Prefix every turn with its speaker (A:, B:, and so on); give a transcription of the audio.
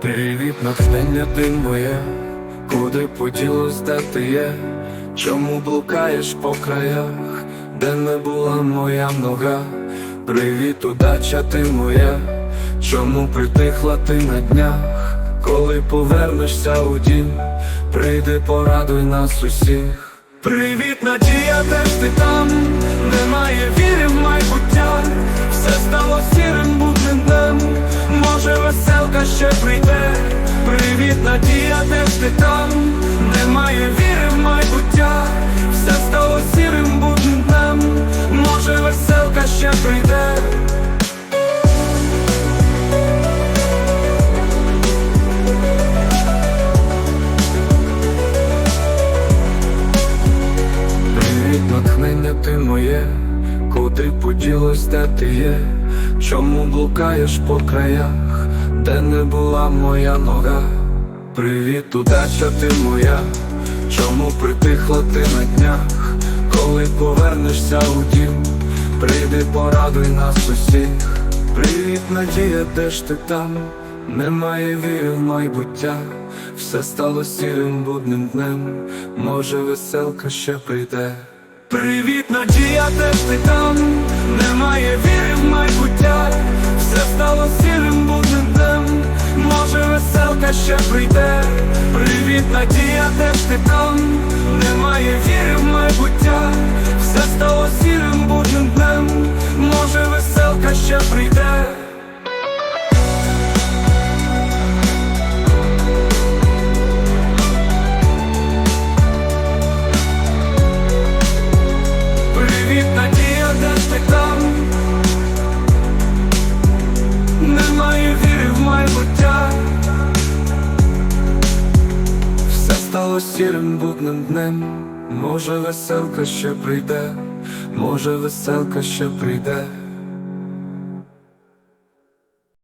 A: Привіт, натхнення ти моє, куди поділось, де ти є, чому блукаєш по краях, де не була моя нога, привіт, удача ти моя, чому притихла ти на днях, коли повернешся у дім, прийди, порадуй нас усіх. Привіт, надія, ти веселка ще прийде. Привіт, надія, де ж ти там, немає віри в майбуття, все стало сірим будним днем, може веселка ще прийде. Привіт, натхнення ти моє, куди поділось, де ти є, чому блукаєш по краях, де не була моя нога. Привіт, удача ти моя, чому притихла ти на днях, коли повернешся у дім, прийди, порадуй нас усіх. Привіт, надія, де ж ти там, немає віри в майбуття, все стало сірим будним днем, може веселка ще прийде. Привіт, надія, де ж ти там, ще прийде. Привіт, надія, де ж ти там, немає віри в майбуття, все стало сірим будним днем, може веселка ще прийде. Стало сірим будним днем. Може веселка ще прийде, може веселка ще прийде.